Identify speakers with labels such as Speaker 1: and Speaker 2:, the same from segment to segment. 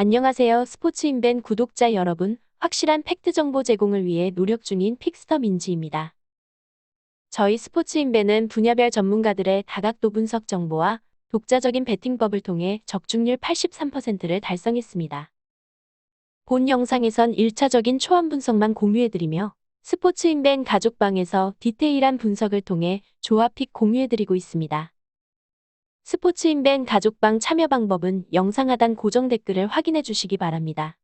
Speaker 1: 안녕하세요. 스포츠인벤 구독자 여러분. 확실한 팩트 정보 제공을 위해 노력 중인 픽스터 민지입니다. 저희 스포츠인벤은 분야별 전문가들의 다각도 분석 정보와 독자적인 베팅법을 통해 적중률 83%를 달성했습니다. 본 영상에선 1차적인 초안 분석만 공유해드리며 스포츠인벤 가족방에서 디테일한 분석을 통해 조합픽 공유해드리고 있습니다. 스포츠인벤 가족방 참여 방법은 영상 하단 고정 댓글을 확인해 주시기 바랍니다.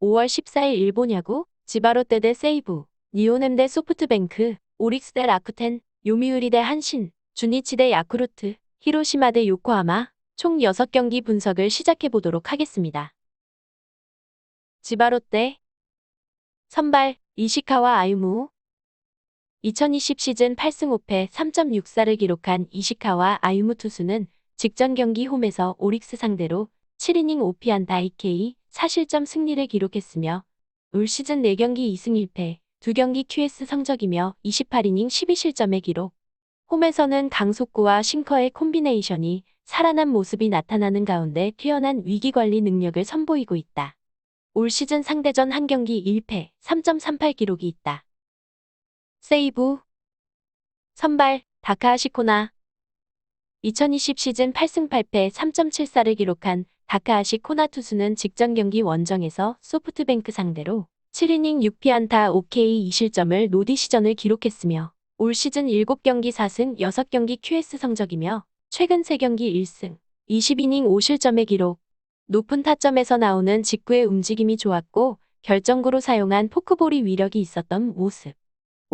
Speaker 1: 5월 14일 일본 야구, 지바롯데 대 세이브, 니오넴 대 소프트뱅크, 오릭스 대 라쿠텐, 요미우리 대 한신, 주니치 대 야쿠르트, 히로시마 대 요코하마, 총 6경기 분석을 시작해 보도록 하겠습니다. 지바롯데 선발 이시카와 아유무 2020 시즌 8승 5패 3.64를 기록한 이시카와 아유무 투수는 직전 경기 홈에서 오릭스 상대로 7이닝 5피안다 2K 4실점 승리를 기록했으며 올 시즌 4경기 2승 1패 2경기 QS 성적이며 28이닝 12실점의 기록. 홈에서는 강속구와 싱커의 콤비네이션이 살아난 모습이 나타나는 가운데 뛰어난 위기관리 능력을 선보이고 있다. 올 시즌 상대전 한 경기 1패 3.38 기록이 있다. 세이브. 선발 다카하시코나. 2020 시즌 8승 8패 3.74를 기록한 다카하시 코나 투수는 직전 경기 원정에서 소프트뱅크 상대로 7이닝 6피안타 5K 2실점을 노디 시전을 기록했으며 올 시즌 7경기 4승 6경기 QS 성적이며 최근 3경기 1승 20이닝 5실점의 기록. 높은 타점에서 나오는 직구의 움직임이 좋았고 결정구로 사용한 포크볼이 위력이 있었던 모습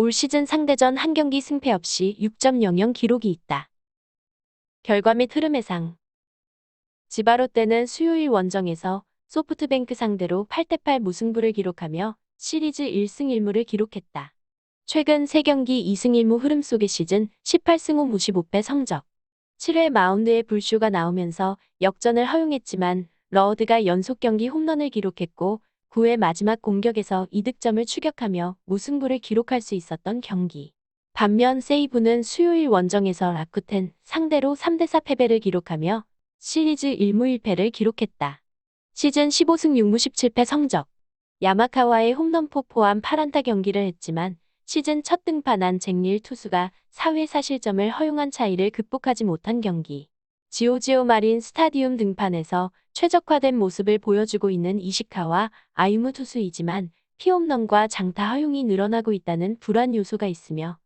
Speaker 1: 올 시즌 상대전 한 경기 승패 없이 6.00 기록이 있다. 결과 및 흐름 해상 지바롯데는 수요일 원정에서 소프트뱅크 상대로 8대8 무승부를 기록하며 시리즈 1승 1무를 기록했다. 최근 3경기 2승 1무 흐름 속의 시즌 18승 5 55패 성적. 7회 마운드에 불쇼가 나오면서 역전을 허용했지만 러드가 연속 경기 홈런을 기록했고 9회 마지막 공격에서 이득점을 추격하며 무승부를 기록할 수 있었던 경기. 반면 세이브는 수요일 원정에서 라쿠텐 상대로 3대4 패배를 기록하며 시리즈 1무 1패를 기록했다. 시즌 15승 6무 17패 성적. 야마카와의 홈런포 포함 8안타 경기를 했지만 시즌 첫 등판한 잭릴 투수가 4회 사실점을 허용한 차이를 극복하지 못한 경기. 지오지오 마린 스타디움 등판에서 최적화된 모습을 보여주고 있는 이시카와 아이무 투수이지만 피홈런과 장타 허용이 늘어나고 있다는 불안 요소가 있으며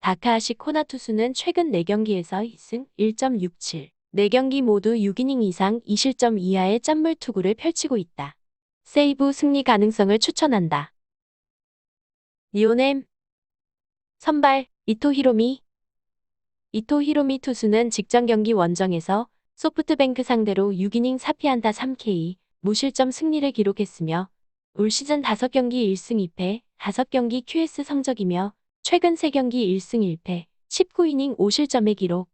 Speaker 1: 다카하시 코나 투수는 최근 4경기에서 2승 1.67, 4경기 모두 6이닝 이상 2실점 이하의 짠물 투구를 펼치고 있다. 세이브 승리 가능성을 추천한다. 니오넴 선발 이토 히로미 이토 히로미 투수는 직전 경기 원정에서 소프트뱅크 상대로 6이닝 4피안타 3K 무실점 승리를 기록했으며 올 시즌 5경기 1승 2패 5경기 QS 성적이며 최근 3경기 1승 1패 19이닝 5실점의 기록.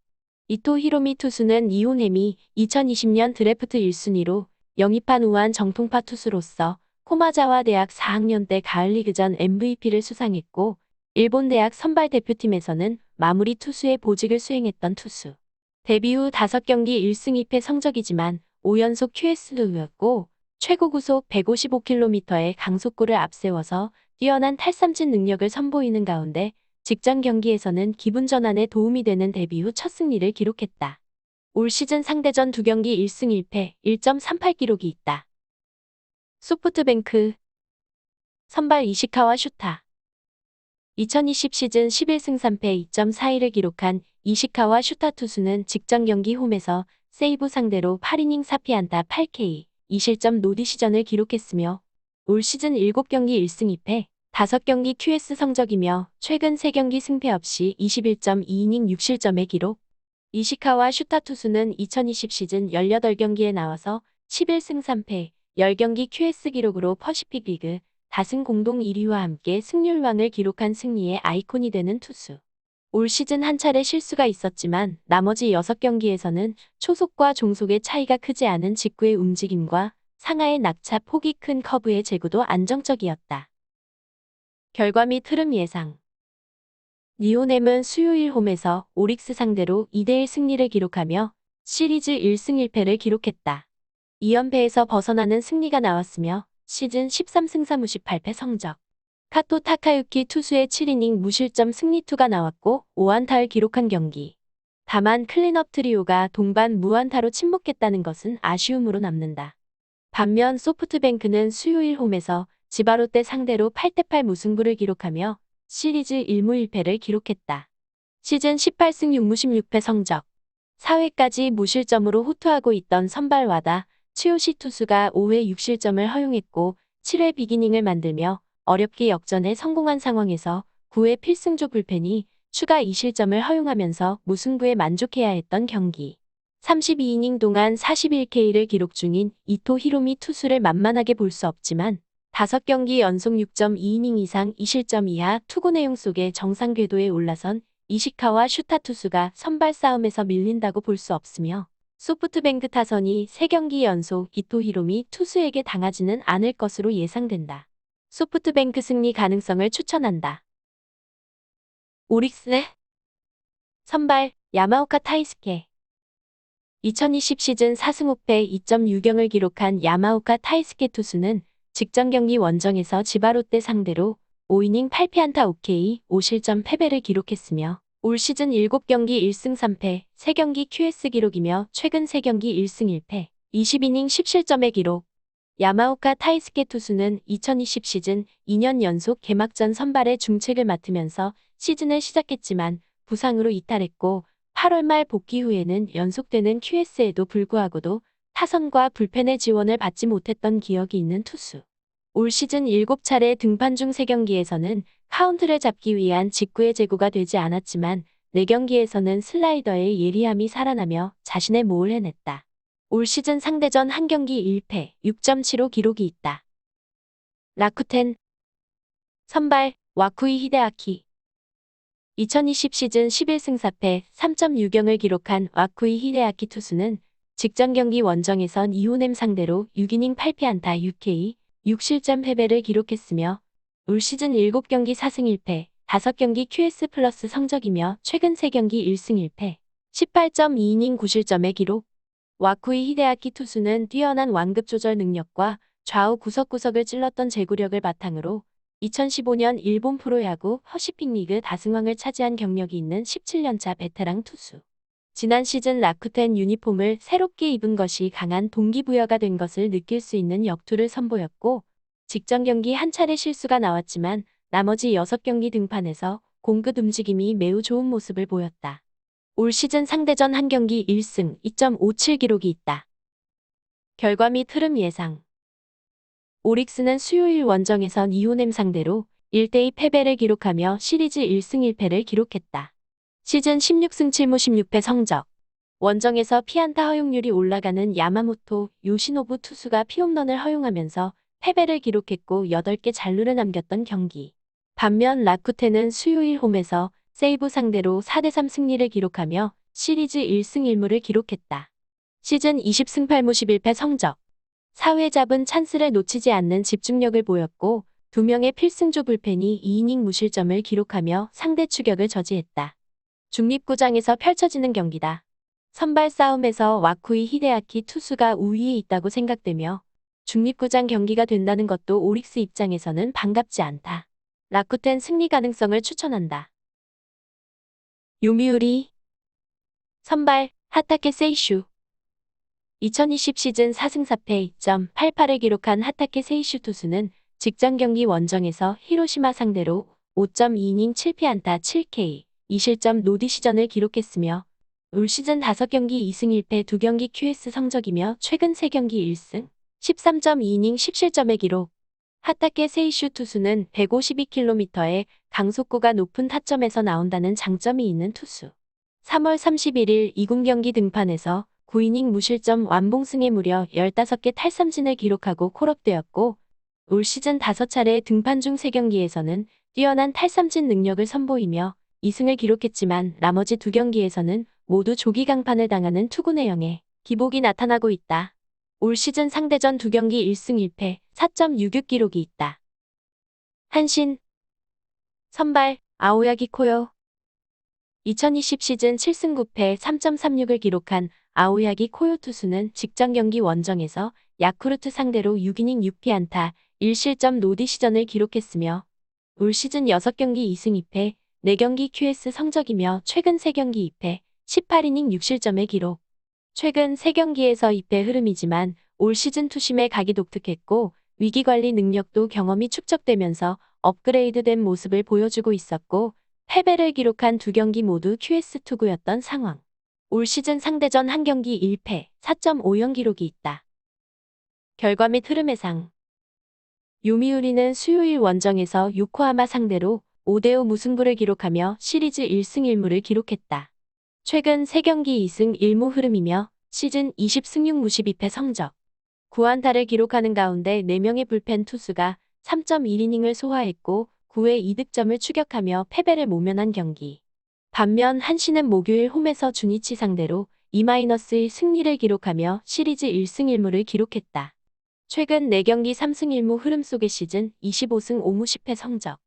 Speaker 1: 이토 히로미 투수는 이호넴이 2020년 드래프트 1순위로 영입한 우한 정통파 투수로서 코마자와 대학 4학년 때 가을리그전 MVP를 수상했고 일본 대학 선발 대표팀에서는 마무리 투수의 보직을 수행했던 투수. 데뷔 후 5경기 1승 2패 성적이지만 5연속 QS였고 최고 구속 155km의 강속구를 앞세워서 뛰어난 탈삼진 능력을 선보이는 가운데 직전 경기에서는 기분 전환에 도움이 되는 데뷔 후 첫 승리를 기록했다. 올 시즌 상대전 2경기 1승 1패 1.38 기록이 있다. 소프트뱅크 선발 이시카와 슈타 2020 시즌 11승 3패 2.41을 기록한 이시카와 슈타 투수는 직전 경기 홈에서 세이브 상대로 8이닝 4피안타 8K 2실점 노디 시전을 기록했으며 올 시즌 7경기 1승 2패 5경기 QS 성적이며 최근 3경기 승패 없이 21.2이닝 6실점의 기록. 이시카와 슈타 투수는 2020 시즌 18경기에 나와서 11승 3패 10경기 QS 기록으로 퍼시픽 리그 다승 공동 1위와 함께 승률왕을 기록한 승리의 아이콘이 되는 투수. 올 시즌 한 차례 실수가 있었지만 나머지 6경기에서는 초속과 종속의 차이가 크지 않은 직구의 움직임과 상하의 낙차 폭이 큰 커브의 제구도 안정적이었다. 결과 및 흐름 예상 니오넴은 수요일 홈에서 오릭스 상대로 2대1 승리를 기록하며 시리즈 1승 1패를 기록했다. 2연패에서 벗어나는 승리가 나왔으며 시즌 13승 3무 18패 성적. 카토 타카유키 투수의 7이닝 무실점 승리투가 나왔고 5안타를 기록한 경기. 다만 클린업 트리오가 동반 무안타로 침묵했다는 것은 아쉬움으로 남는다. 반면 소프트뱅크는 수요일 홈에서 지바롯데 상대로 8대8 무승부를 기록하며 시리즈 1무 1패를 기록했다. 시즌 18승 6무 16패 성적. 4회까지 무실점으로 호투하고 있던 선발 와다 치요시 투수가 5회 6실점을 허용했고 7회 비기닝을 만들며 어렵게 역전에 성공한 상황에서 9회 필승조 불펜이 추가 2실점을 허용하면서 무승부에 만족해야 했던 경기. 32이닝 동안 41K를 기록 중인 이토 히로미 투수를 만만하게 볼 수 없지만 5경기 연속 6.2이닝 이상 2실점 이하 투구 내용 속에 정상 궤도에 올라선 이시카와 슈타 투수가 선발 싸움에서 밀린다고 볼 수 없으며 소프트뱅크 타선이 3경기 연속 이토 히로미 투수에게 당하지는 않을 것으로 예상된다. 소프트뱅크 승리 가능성을 추천한다. 오릭스 선발 야마오카 타이스케 2020 시즌 4승 5패 2.6경을 기록한 야마오카 타이스케 투수는 직전 경기 원정에서 지바롯데 상대로 5이닝 8피안타 OK 5실점 패배를 기록했으며 올 시즌 7경기 1승 3패, 3경기 QS 기록이며 최근 3경기 1승 1패, 20이닝 10실점의 기록. 야마오카 타이스케 투수는 2020 시즌 2년 연속 개막전 선발의 중책을 맡으면서 시즌을 시작했지만 부상으로 이탈했고 8월 말 복귀 후에는 연속되는 QS에도 불구하고도 타선과 불펜의 지원을 받지 못했던 기억이 있는 투수. 올 시즌 7차례 등판 중 3경기에서는 카운트를 잡기 위한 직구의 제구가 되지 않았지만 4경기에서는 슬라이더의 예리함이 살아나며 자신의 모을 해냈다. 올 시즌 상대전 한 경기 1패 6.75 기록이 있다. 라쿠텐 선발 와쿠이 히데아키 2020 시즌 11승 4패 3.6경을 기록한 와쿠이 히데아키 투수는 직전 경기 원정에선 이호넴 상대로 6이닝 8피안타 6K 6실점 패배를 기록했으며 올 시즌 7경기 4승 1패, 5경기 QS 플러스 성적이며 최근 3경기 1승 1패, 18.2이닝 9실점의 기록. 와쿠이 히데아키 투수는 뛰어난 완급 조절 능력과 좌우 구석구석을 찔렀던 제구력을 바탕으로 2015년 일본 프로야구 허시핑 리그 다승왕을 차지한 경력이 있는 17년차 베테랑 투수. 지난 시즌 라쿠텐 유니폼을 새롭게 입은 것이 강한 동기부여가 된 것을 느낄 수 있는 역투를 선보였고 직전 경기 한 차례 실수가 나왔지만 나머지 6경기 등판에서 공끝 움직임이 매우 좋은 모습을 보였다. 올 시즌 상대전 한 경기 1승 2.57 기록이 있다. 결과 및 흐름 예상 오릭스는 수요일 원정에선 이호넴 상대로 1대2 패배를 기록하며 시리즈 1승 1패를 기록했다. 시즌 16승 7무 16패 성적 원정에서 피안타 허용률이 올라가는 야마모토 요시노부 투수가 피홈런을 허용하면서 패배를 기록했고 8개 잔루를 남겼던 경기. 반면 라쿠테는 수요일 홈에서 세이브 상대로 4대3 승리를 기록하며 시리즈 1승 1무를 기록했다. 시즌 20승 8무 11패 성적. 4회 잡은 찬스를 놓치지 않는 집중력을 보였고 두 명의 필승조 불펜이 2이닝 무실점을 기록하며 상대 추격을 저지했다. 중립구장에서 펼쳐지는 경기다. 선발 싸움에서 와쿠이 히데아키 투수가 우위에 있다고 생각되며 중립구장 경기가 된다는 것도 오릭스 입장에서는 반갑지 않다. 라쿠텐 승리 가능성을 추천한다. 요미우리 선발 하타케 세이슈 2020 시즌 4승 4패 2.88을 기록한 하타케 세이슈 투수는 직전 경기 원정에서 히로시마 상대로 5.2이닝 7피 안타 7K 2실점 노디 시전을 기록했으며 올 시즌 5경기 2승 1패 2경기 QS 성적이며 최근 3경기 1승 13.2이닝 10실점의 기록 하타케 세이슈 투수는 152km의 강속구가 높은 타점에서 나온다는 장점이 있는 투수. 3월 31일 이군 경기 등판에서 9이닝 무실점 완봉승에 무려 15개 탈삼진을 기록하고 콜업되었고 올 시즌 5차례 등판 중 3경기에서는 뛰어난 탈삼진 능력을 선보이며 2승을 기록했지만 나머지 2경기에서는 모두 조기 강판을 당하는 투구 내용에 기복이 나타나고 있다. 올 시즌 상대전 2경기 1승 1패 4.66 기록이 있다. 한신 선발 아오야기 코요 2020 시즌 7승 9패 3.36을 기록한 아오야기 코요 투수는 직전 경기 원정에서 야쿠르트 상대로 6이닝 6피안타 1실점 노디 시전을 기록했으며 올 시즌 6경기 2승 2패, 4경기 QS 성적이며 최근 3경기 2패, 18이닝 6실점의 기록. 최근 3경기에서 2패 흐름이지만 올 시즌 투심의 각이 독특했고 위기관리 능력도 경험이 축적되면서 업그레이드된 모습을 보여주고 있었고 패배를 기록한 두 경기 모두 QS 투구였던 상황. 올 시즌 상대전 한 경기 1패, 4.50 기록이 있다. 결과 및 흐름의 상. 요미우리는 수요일 원정에서 요코하마 상대로 5대5 무승부를 기록하며 시리즈 1승 1무를 기록했다. 최근 3경기 2승 1무 흐름이며 시즌 20승 6무 12패 성적. 9안타를 기록하는 가운데 4명의 불펜 투수가 3.1이닝을 소화했고 9회 2득점을 추격하며 패배를 모면한 경기. 반면 한신은 목요일 홈에서 주니치 상대로 2-1 승리를 기록하며 시리즈 1승 1무를 기록했다. 최근 4경기 3승 1무 흐름 속의 시즌 25승 5무 10패 성적.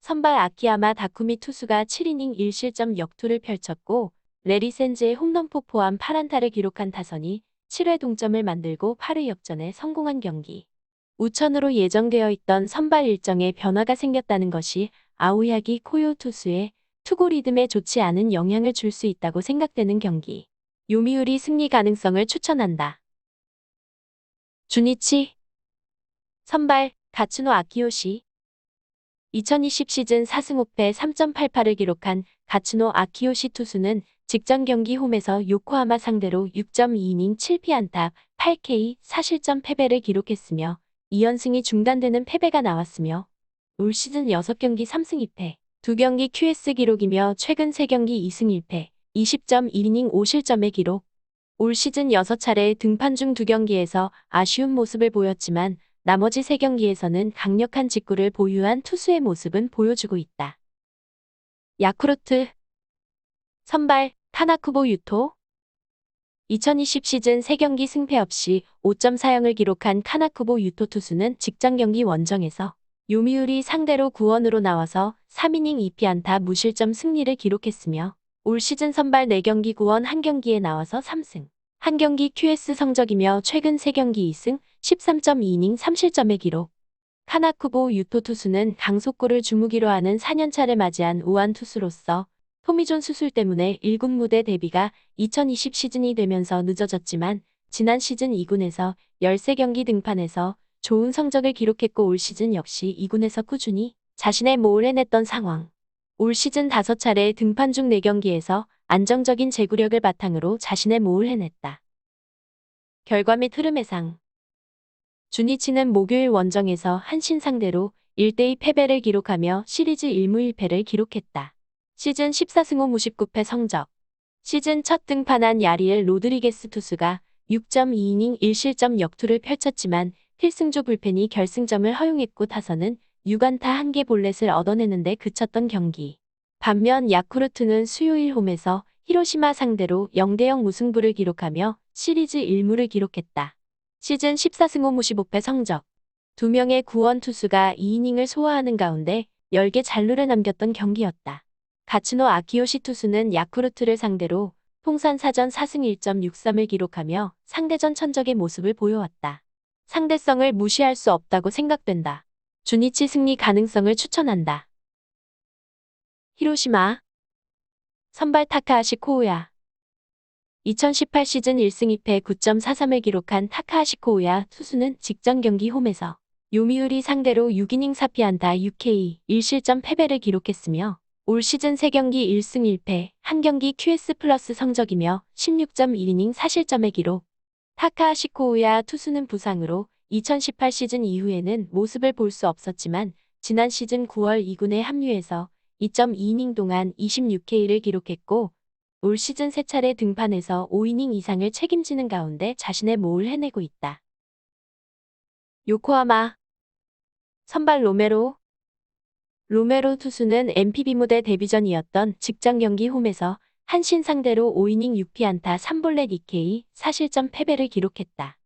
Speaker 1: 선발 아키야마 다쿠미 투수가 7이닝 1실점 역투를 펼쳤고 레리 센즈의 홈런포 포함 8안타를 기록한 타선이 7회 동점을 만들고 8회 역전에 성공한 경기. 우천으로 예정되어 있던 선발 일정에 변화가 생겼다는 것이 아오야기 코요 투수의 투구 리듬에 좋지 않은 영향을 줄 수 있다고 생각되는 경기. 요미우리 승리 가능성을 추천한다. 주니치 선발 가츠노 아키요시 2020 시즌 4승 5패 3.88을 기록한 가츠노 아키요시 투수는 직전 경기 홈에서 요코하마 상대로 6.2이닝 7피 안타 8K 4실점 패배를 기록했으며 2연승이 중단되는 패배가 나왔으며 올 시즌 6경기 3승 2패, 2경기 QS 기록이며 최근 3경기 2승 1패, 20.1이닝 5실점의 기록. 올 시즌 6차례 등판 중 2경기에서 아쉬운 모습을 보였지만 나머지 3경기에서는 강력한 직구를 보유한 투수의 모습은 보여주고 있다. 야쿠르트 선발 타나쿠보 유토 2020 시즌 3경기 승패 없이 5.4영을 기록한 카나쿠보 유토 투수는 직전 경기 원정에서 요미우리 상대로 구원으로 나와서 3이닝 2피안타 무실점 승리를 기록했으며 올 시즌 선발 4경기 구원 1경기에 나와서 3승, 1경기 QS 성적이며 최근 3경기 2승 13.2이닝 3실점의 기록. 카나쿠보 유토 투수는 강속구를 주무기로 하는 4년차를 맞이한 우한 투수로서 토미존 수술 때문에 1군 무대 데뷔가 2020 시즌이 되면서 늦어졌지만 지난 시즌 2군에서 13경기 등판에서 좋은 성적을 기록했고 올 시즌 역시 2군에서 꾸준히 자신의 모을 해냈던 상황. 올 시즌 5차례 등판 중 4경기에서 안정적인 제구력을 바탕으로 자신의 모을 해냈다. 결과 및 흐름의 상. 주니치는 목요일 원정에서 한신 상대로 1대2 패배를 기록하며 시리즈 1무 1패를 기록했다. 시즌 14승 5무 19패 성적. 시즌 첫 등판한 야리엘 로드리게스 투수가 6.2이닝 1실점 역투를 펼쳤지만 필승조 불펜이 결승점을 허용했고 타선은 6안타 1개 볼넷을 얻어내는데 그쳤던 경기. 반면 야쿠르트는 수요일 홈에서 히로시마 상대로 0대0 무승부를 기록하며 시리즈 1무를 기록했다. 시즌 14승 5무 15패 성적. 두 명의 구원 투수가 2이닝을 소화하는 가운데 10개 잔루를 남겼던 경기였다. 가츠노 아키요시 투수는 야쿠르트를 상대로 통산 사전 4승 1.63을 기록하며 상대전 천적의 모습을 보여왔다. 상대성을 무시할 수 없다고 생각된다. 주니치 승리 가능성을 추천한다. 히로시마 선발 타카하시 코우야 2018 시즌 1승 2패 9.43을 기록한 타카하시 코우야 투수는 직전 경기 홈에서 요미우리 상대로 6이닝 4피안타 6K 1실점 패배를 기록했으며 올 시즌 3경기 1승 1패, 1경기 QS 플러스 성적이며 16.1이닝 4실점의 기록. 타카하시코 우야 투수는 부상으로 2018 시즌 이후에는 모습을 볼 수 없었지만 지난 시즌 9월 2군에 합류해서 2.2이닝 동안 26K를 기록했고 올 시즌 세 차례 등판에서 5이닝 이상을 책임지는 가운데 자신의 모을 해내고 있다. 요코하마 선발 로메로 로메로 투수는 MPB 무대 데뷔 전이었던 직장 경기 홈에서 한신 상대로 5이닝 6피안타 3볼넷 2K 사실점 패배를 기록했다.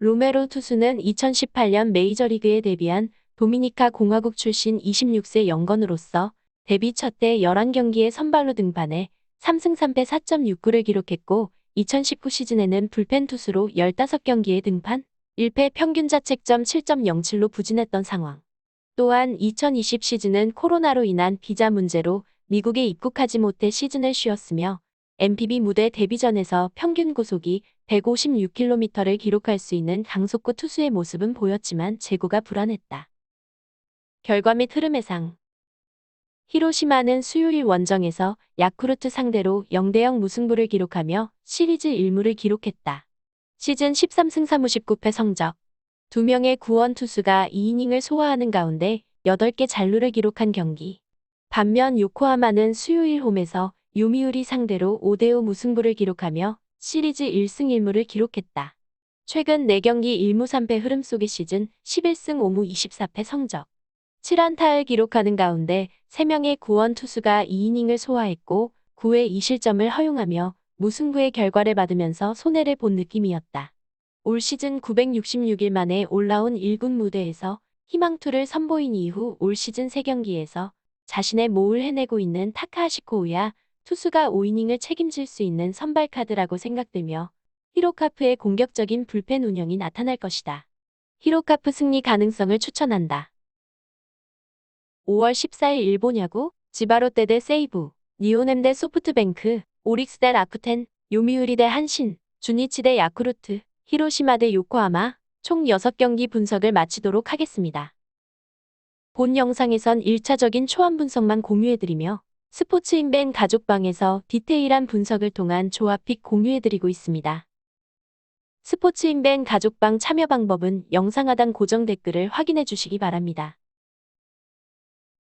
Speaker 1: 로메로 투수는 2018년 메이저리그에 데뷔한 도미니카 공화국 출신 26세 영건으로서 데뷔 첫 때 11경기에 선발로 등판해 3승 3패 4.69를 기록했고 2019 시즌에는 불펜 투수로 15경기에 등판, 1패 평균 자책점 7.07로 부진했던 상황. 또한 2020 시즌은 코로나로 인한 비자 문제로 미국에 입국하지 못해 시즌을 쉬었으며 MPB 무대 데뷔전에서 평균 고속이 156km를 기록할 수 있는 강속구 투수의 모습은 보였지만 제구가 불안했다. 결과 및 흐름의 상 히로시마는 수요일 원정에서 야쿠르트 상대로 0대0 무승부를 기록하며 시리즈 1무를 기록했다. 시즌 13승 3무 19패 성적 2명의 구원 투수가 2이닝을 소화하는 가운데 8개 잔루를 기록한 경기. 반면 요코하마는 수요일 홈에서 요미우리 상대로 5대5 무승부를 기록하며 시리즈 1승 1무를 기록했다. 최근 4경기 1무 3패 흐름 속의 시즌 11승 5무 24패 성적. 7안타를 기록하는 가운데 3명의 구원 투수가 2이닝을 소화했고 9회 2실점을 허용하며 무승부의 결과를 받으면서 손해를 본 느낌이었다. 올 시즌 966일 만에 올라온 1군 무대에서 희망투를 선보인 이후 올 시즌 3경기에서 자신의 모을 해내고 있는 타카하시코 우야 투수가 5이닝을 책임질 수 있는 선발 카드라고 생각되며 히로카프의 공격적인 불펜 운영이 나타날 것이다. 히로카프 승리 가능성을 추천한다. 5월 14일 일본 야구 지바롯데 대 세이부, 니오넴 대 소프트뱅크, 오릭스 대 라쿠텐, 요미우리 대 한신, 주니치 대 야쿠르트, 히로시마 대 요코하마 총 6경기 분석을 마치도록 하겠습니다. 본 영상에선 1차적인 초안 분석만 공유해드리며 스포츠인벤 가족방에서 디테일한 분석을 통한 조합픽 공유해드리고 있습니다. 스포츠인벤 가족방 참여 방법은 영상 하단 고정 댓글을 확인해 주시기 바랍니다.